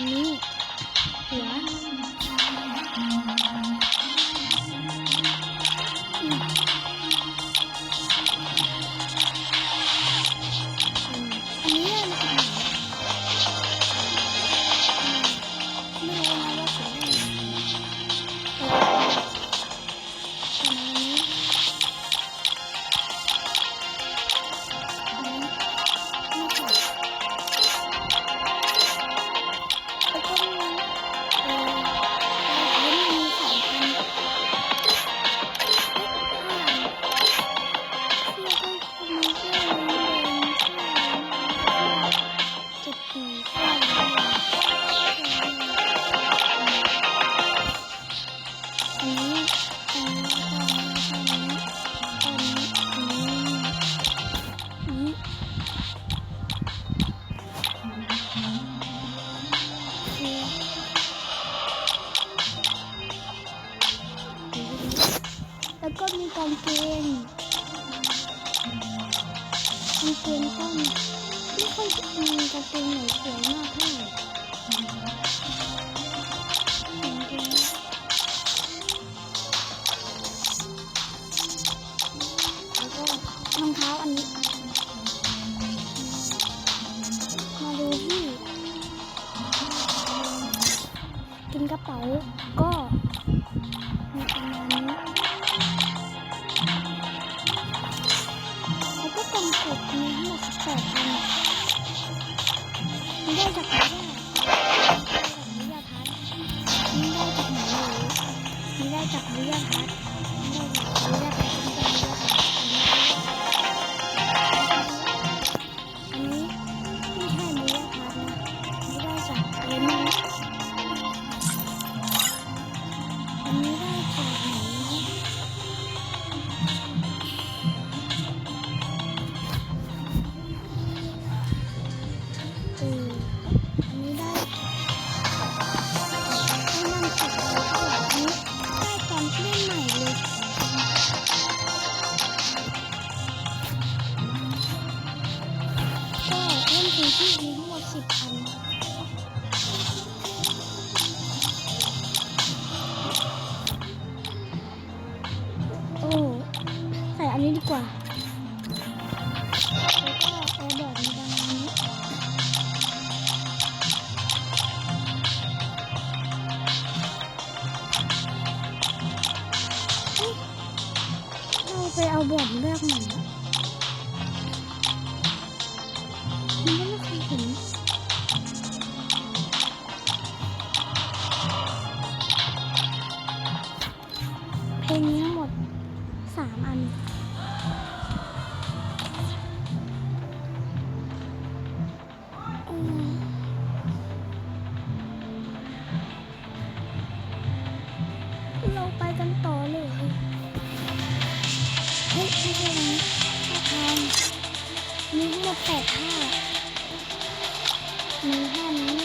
ันนี้หัว แล้วก็มีกางเกงกางเกงต้นไม่ค่อยมีกางเกงไหนสวยมากเท่าไหร่ เพลงนี้ทั้งหมดสามอัน เราไปกันต่อเลย เฮ้ยไม่ใช่นะทางมีทั้งหมดแปดท่ามีห้านี้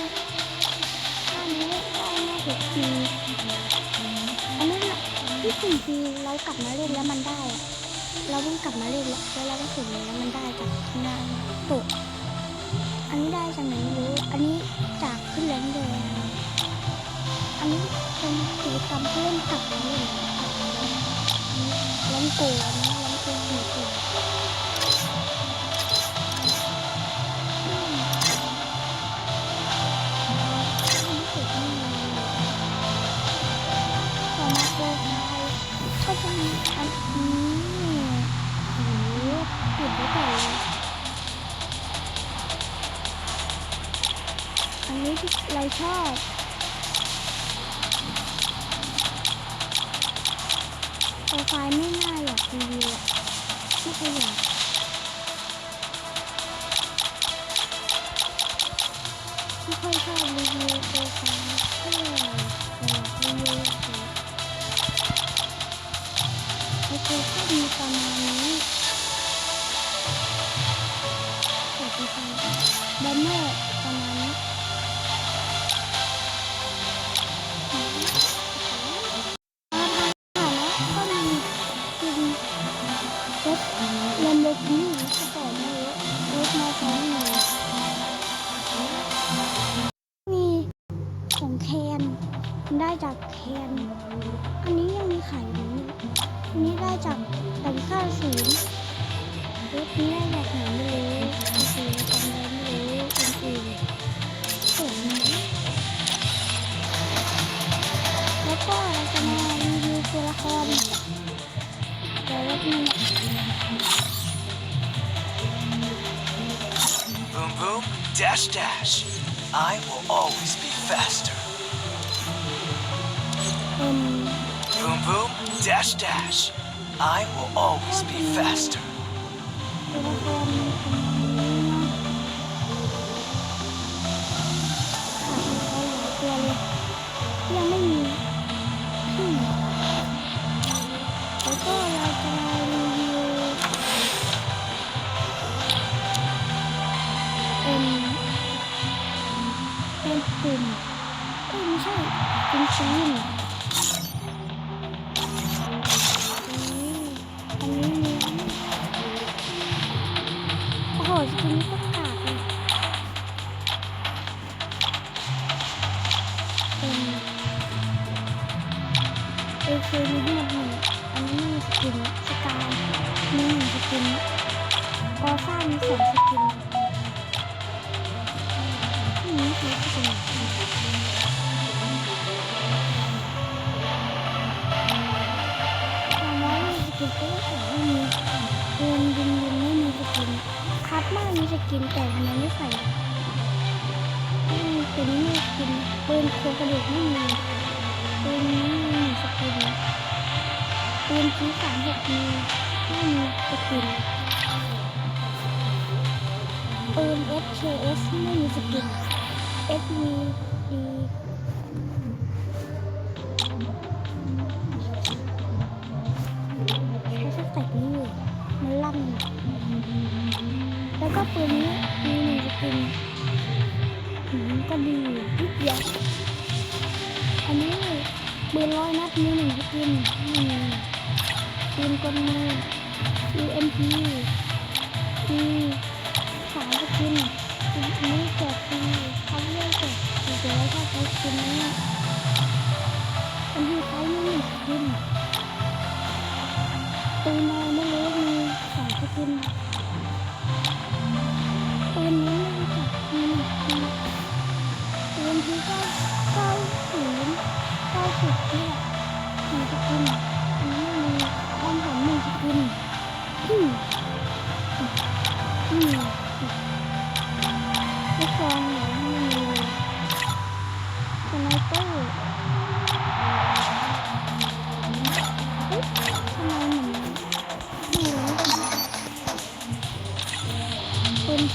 สิ่งปีเรากลับมาเล่นแล้วมันได้ เราเพิ่งกลับมาเล่นแล้วแล้วเราก็ถึงแล้วมันได้จากงานตกอันนี้ได้จากไหนมรู้ อันนี้จากขึ้นแรงแดงอันนี้เป็นกิจมเพื่อนกลับมาเล่นล้มโกนล้มโกนหนึ่ง ชอบโปรไฟล์ไม่น่าอยากรีวิวไม่ไคยอยาก น อันนี้ยังมีขายอยู่นี่อันนี้ได้จากแต่พิฆาตศูนย์รถนี้ได้แบบไหนไม่รู้โอเคจำได้ไม่รู้จริงๆสวยไหมแล้วก็เราจะมารีวิวตัวละครเดี๋วรถนี้ Boom boom, dash dash. I will always be faster. Um. Boom boom, dash dash. I will always be faster. อซ่ามีสองสกินที่คือสกินสามร้อยมีสกินก็แต่ไม่มีเรียนยิงยิงไม่มีสกินคัดมากมีสกินแต่ทำไมไม่ใส่ไม่มีปืนไม่มีสกินปืนโคกระดูกไม่มีปืนนี้ไม่มีสกินปืนที่สามหกมีไม่มีสกิน ปืน SKS ไม่มีสกิน SVD ใช้สเต็ปนี้อยู่มันลั่นแล้วก็ปืนนี้มีหนึ่งสกินก็ดีอยู่นิดเดียวอันนี้ปืนร้อยนัดมีหนึ่งสกินปืนกลมือ UMP มีสามส กินอันนี้แจกฟรีเขาเรียกแจกฟรีแต่ว่าถ้าใช้สกินนี้อันที่ใช้มีหนึ่กินปืนอะไม่รู้มีสองสกินปืนนี้ไม่รู้จักมีหนึ่งปืนปืนที่เก้าเก้าศูนย์เก้าสิบเนี่แหละหนึ่งสกินอันนี้มีความผมหนึ่งสกินอืมอืม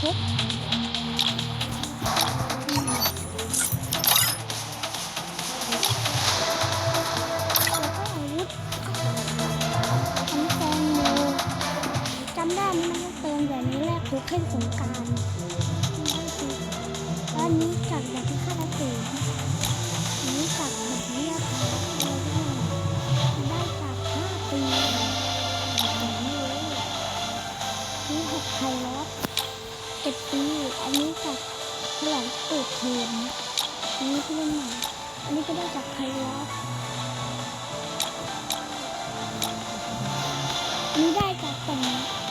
ปืนพกแล้วก็อาวุธอันนี้แตงโมจำได้มันต้องเติมแบบนี้แรกทุกเทศสงการแล้วอันนี้จากแบบที่ข้าราชการอันนี้จากแบบนี้ค่ะได้จากห้าปี อันนี้จากฉลองเปิดเทอมอันนี้ที่เล่นใหม่ อันนี้ก็ได้จากไทยแล้วนี่ได้จากแต่งได้ราง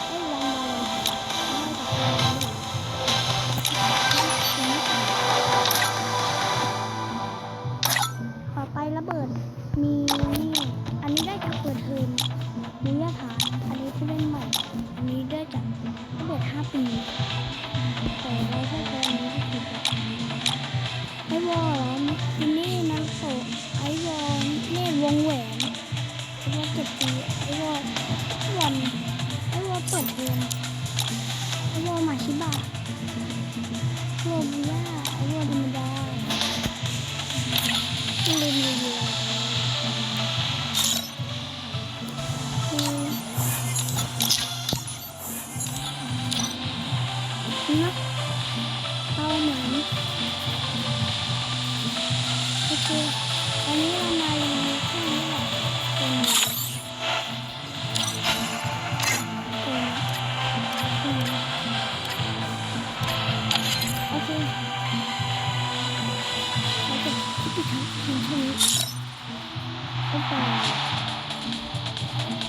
คืออันนี้เรามารีวิวแค่นี่แหละเป็น